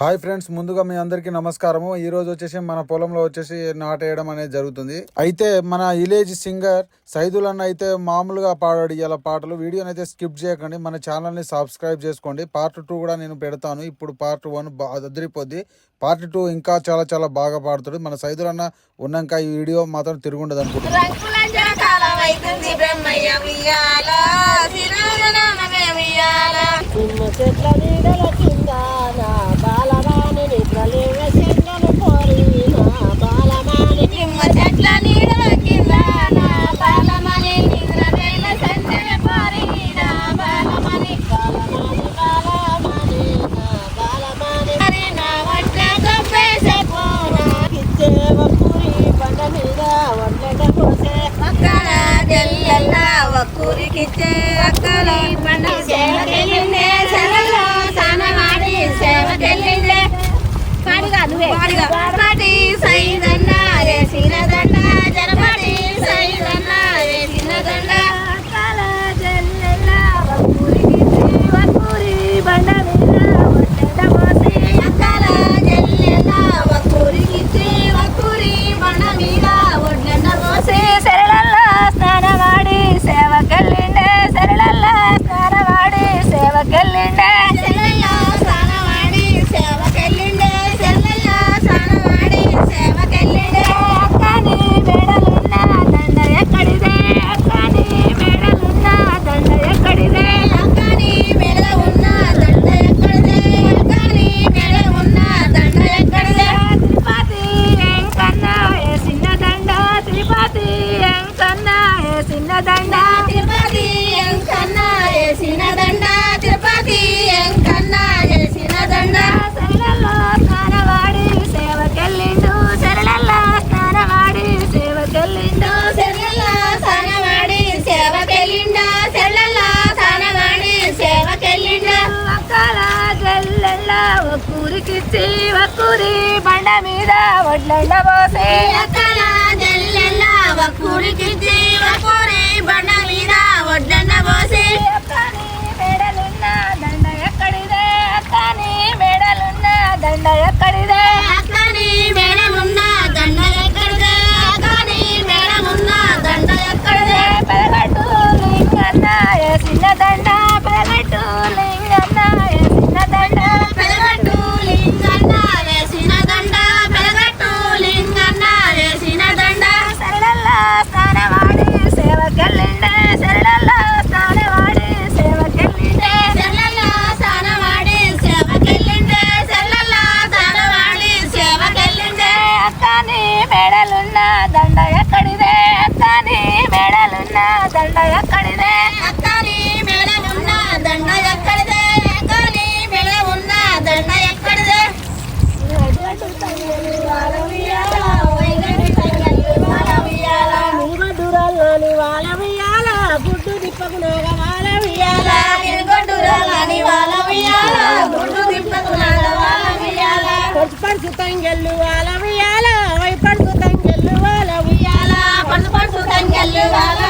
Hi friends ముందుగా మీ అందరికీ నమస్కారము. ఈ రోజు వచ్చేసి మన పొలంలో వచ్చేసి నాటేయడం అనేది జరుగుతుంది. అయితే మన విలేజ్ సింగర్ సైదుల్ అన్న అయితే మామూలుగా పాడాడు. ఇలా పాటలు వీడియోని అయితే స్కిప్ చేయకండి. మన ఛానల్ని సబ్స్క్రైబ్ చేసుకోండి. పార్ట్ టూ కూడా నేను పెడతాను. ఇప్పుడు పార్ట్ వన్ అదిరిపోద్ది. పార్ట్ టూ ఇంకా చాలా చాలా బాగా పాడుతుంది. మన సైదుల్ అన్న ఉన్నాక ఈ వీడియో మాత్రం తిరుగుండదు అనుకుంటున్నాను ముగ్గురికి ఒక్కూరి బండ మీద వడ్లండ పోసే. ఒక్కూరికి ఒక్కూరి బండ మీద వడ్లండ పోసే. అక్కని మేడలున్న దండ ఎక్కడిదే? అక్కని మేడలున్న దండ ఎక్కడిదే? Ceres, పడుచు తంగెల్లు వాళ్ళ ఉయ్యాల వై పడుచు తంగెల్లు వాళ్ళ ఉయ్యాల పడుచు తంగెల్లు వాళ్ళ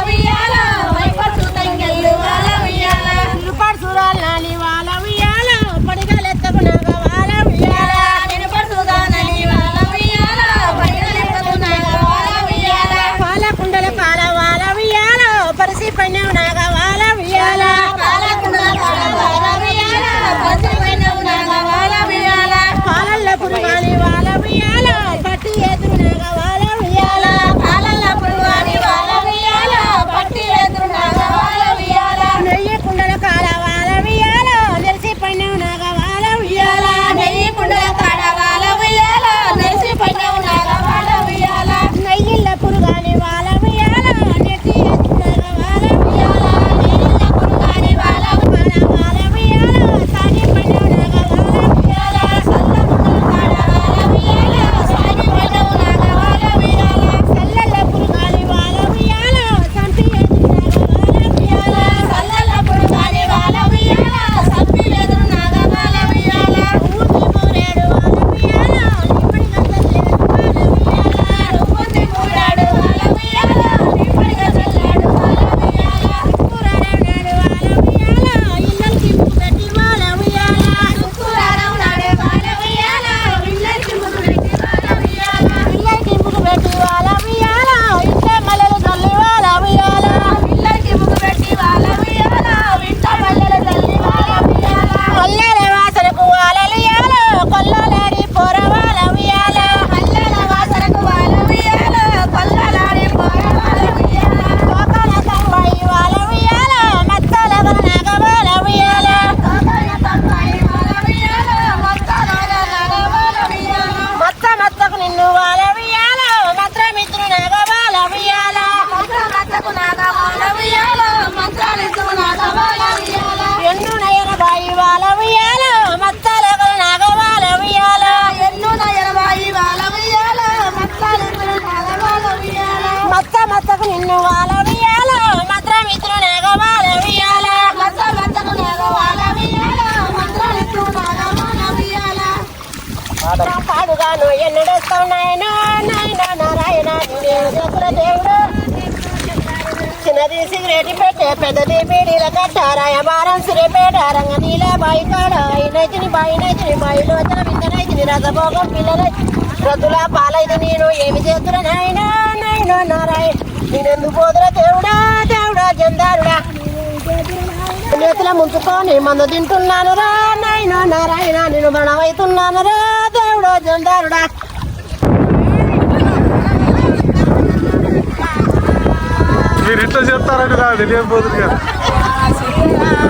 పెద్దది బీడీల కట్టారాయ వారం సిరిపేట రంగ నీల బాయి కాడ నైతిని బాయి నైతిని బాయి లోచన వింత నైతిని రసభోగం పిల్లల. రద్దుల పాలైది నేను ఏమి చేతుల అయినా నైనా నారాయణ. నేనెందు పోదురా దేవుడా దేవుడా జందారుడా? నేతల ముంచుకొని మందు తింటున్నాను రా నాయన నారాయణ నేను మరణమవుతున్నాను రా దేవుడా జందారుడా? మీరు ఇట్లా చెప్తారంటే నాకు తెలియకపోతుంది కదా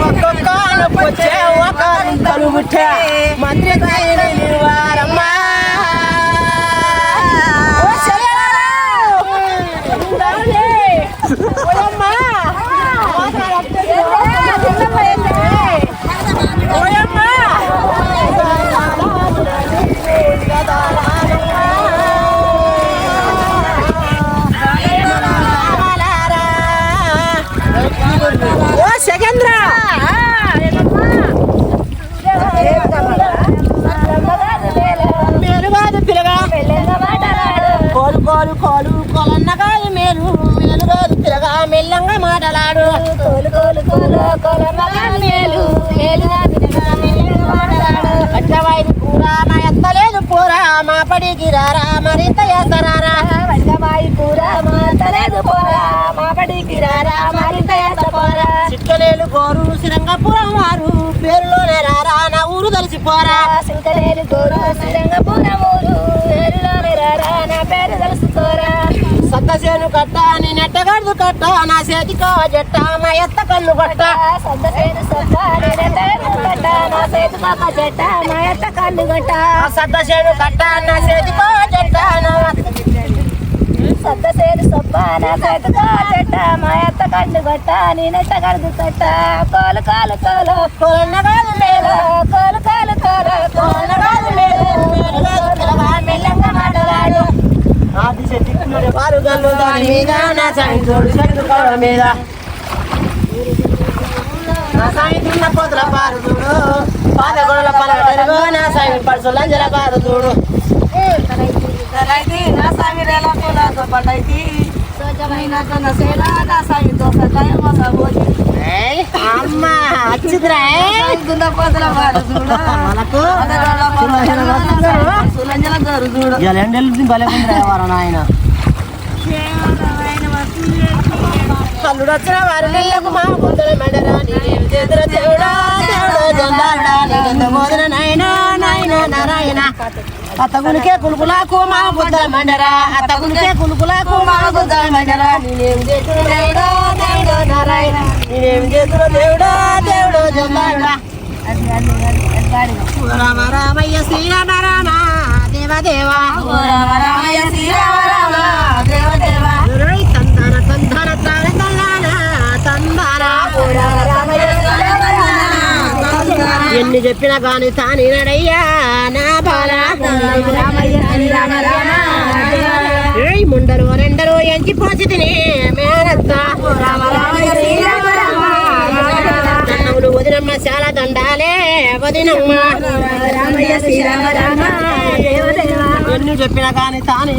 ఒక్కొక్క నొప్పొచ్చే ఒక రింతలు పుట్టే మంత్రి కాయని నిర్వారమ్మా ఓ శరీరాలు! ఉండాలి. ఓయమ్మా! ఓయమ్మా! ఓ శగేంద్ర మేలు కాదు పిల్లగా కోలు కోలు కోలు కోలన్న కాదు మేలు మేలు కాదు పిల్లగా మెల్లంగా మాటలాడు కోలు కోలు కోలు కోలమ్మగారు మేలు మేలుగా తినగా మెల్లగా నా ఎత్తలేదు పోరా మా పడికి రారా మరింత ఎత్తరారా వంటవాయి మా మాతలేదు పోరా మా పడికి రారా మరింత ఎంత పోరా చిక్కలేలు గోరు శ్రీరంగపురం వారు పేరులోనే రారా నా ఊరు తలసిపోరా. సింకలేలు గోరు శ్రీరంగపురం ఊరు పేరులోనే రారా నా పేరు తెలుసుకోరా సత్తసేను కట్ట నీ కట్ట నా చేతికో జట్ట మా ఎత్త కన్ను కట్ట నా చేతి పాప చెట్ట మా ఎత్త కళ్ళు గట్ట సత్తసేను కట్ట నా చేతికో జట్ట నా సొంత సేను సొప్ప నా చేతికో చెట్ట మా ఎత్త కళ్ళు గట్ట నేనెత్త కడుగు కట్ట కోలు కాలు కోలు. కొలన్న కాదు మేలు. కోలు కాలు కోలు కొలన్న కాదు మేలు. మెల్లంగా మాటలాడు. ఆది చెట్టు కింద పాలు దాని మీద నా సాయి తోడు చెట్టు కవడ మీద నా సాయి పొద్దుల పారు చూడు పాత గొడవల పలగడరుగో నా సాయి పడుసు లంజల పారు చూడు అమ్మ వచ్చిందిరా మనకు ఎండలు బలకుందిరా వారు నాయన. కల్లుడు వచ్చిన వారి నెల్లకు మా బుద్ధుల మెడరా నీవేం చేతుల దేవుడా దేవుడా జల్లారుడా నీకెంత మోదన నాయన నాయన నారాయణ అత్తగునికే కులుకులాకు మా బుద్ధల మండరా అత్తగునికే కులుకులాకు మా బుద్ధల మండరా నేనేం చేతుల దేవుడా దేవుడా నారాయణ నేనేం చేతుల దేవుడా దేవుడా జల్లారుడా రామ రామయ్య శ్రీరామ రామ దేవ దేవా రామ రామయ్య శ్రీరామ రామ దేవ దేవా తందన ఎన్ని చెప్పినా కానీ తాని నా బాల ముండరు రెండరు ఎంచి పోసి తిని మేనత్త. వదినమ్మ చాలా దండాలే వదినమ్మ. ఎన్ని చెప్పినా కానీ తాని